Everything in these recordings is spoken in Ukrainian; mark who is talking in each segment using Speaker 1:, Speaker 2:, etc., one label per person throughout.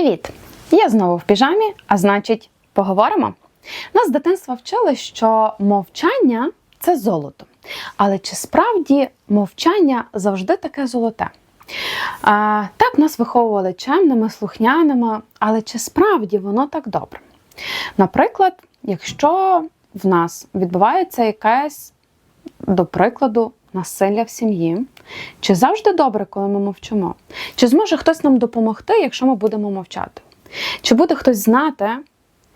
Speaker 1: Привіт! Я знову в піжамі, а значить, поговоримо. Нас з дитинства вчили, що мовчання це золото. Але чи справді мовчання завжди таке золоте? А, так нас виховували чемними, слухняними, але чи справді воно так добре? Наприклад, якщо в нас відбувається якесь, до прикладу, насилля в сім'ї, чи завжди добре, коли ми мовчимо? Чи зможе хтось нам допомогти, якщо ми будемо мовчати? Чи буде хтось знати,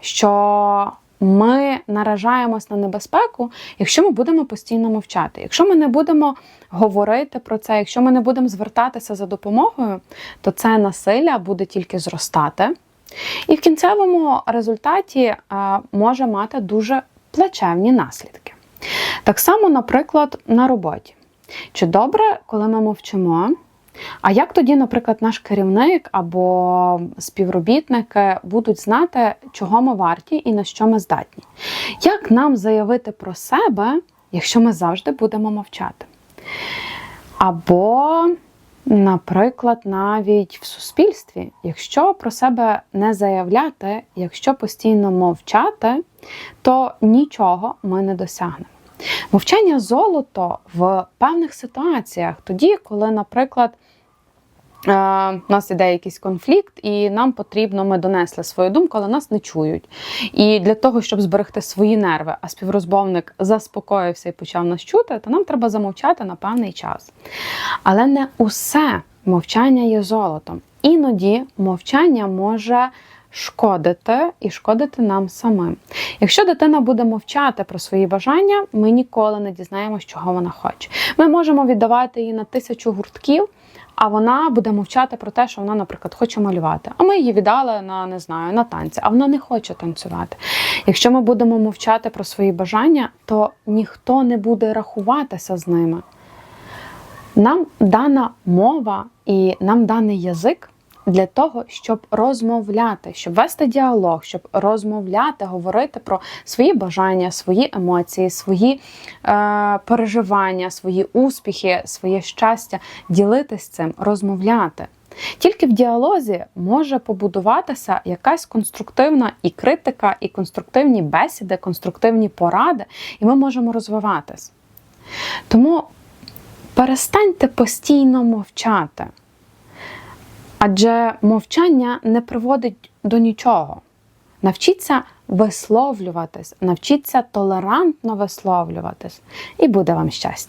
Speaker 1: що ми наражаємось на небезпеку, якщо ми будемо постійно мовчати? Якщо ми не будемо говорити про це, якщо ми не будемо звертатися за допомогою, то це насилля буде тільки зростати. І в кінцевому результаті е, може мати дуже плачевні наслідки. Так само, наприклад, на роботі. Чи добре, коли ми мовчимо? А як тоді, наприклад, наш керівник або співробітники будуть знати, чого ми варті і на що ми здатні? Як нам заявити про себе, якщо ми завжди будемо мовчати? Або, наприклад, навіть в суспільстві, якщо про себе не заявляти, якщо постійно мовчати, то нічого ми не досягнемо. Мовчання золото в певних ситуаціях, тоді, коли, наприклад, е, у нас іде якийсь конфлікт, і нам потрібно, ми донесли свою думку, але нас не чують. І для того, щоб зберегти свої нерви, а співрозмовник заспокоївся і почав нас чути, то нам треба замовчати на певний час. Але не усе мовчання є золотом. Іноді мовчання може шкодити і шкодити нам самим. Якщо дитина буде мовчати про свої бажання, ми ніколи не дізнаємося, чого вона хоче. Ми можемо віддавати її на тисячу гуртків. А вона буде мовчати про те, що вона, наприклад, хоче малювати. А ми її віддали на не знаю на танці, а вона не хоче танцювати. Якщо ми будемо мовчати про свої бажання, то ніхто не буде рахуватися з ними. Нам дана мова і нам даний язик для того, щоб розмовляти, щоб вести діалог, щоб розмовляти, говорити про свої бажання, свої емоції, свої е, переживання, свої успіхи, своє щастя, ділитись цим, розмовляти. Тільки в діалозі може побудуватися якась конструктивна і критика, і конструктивні бесіди, конструктивні поради, і ми можемо розвиватись. Тому перестаньте постійно мовчати. Адже мовчання не приводить до нічого. Навчіться висловлюватись, навчіться толерантно висловлюватись, і буде вам щастя.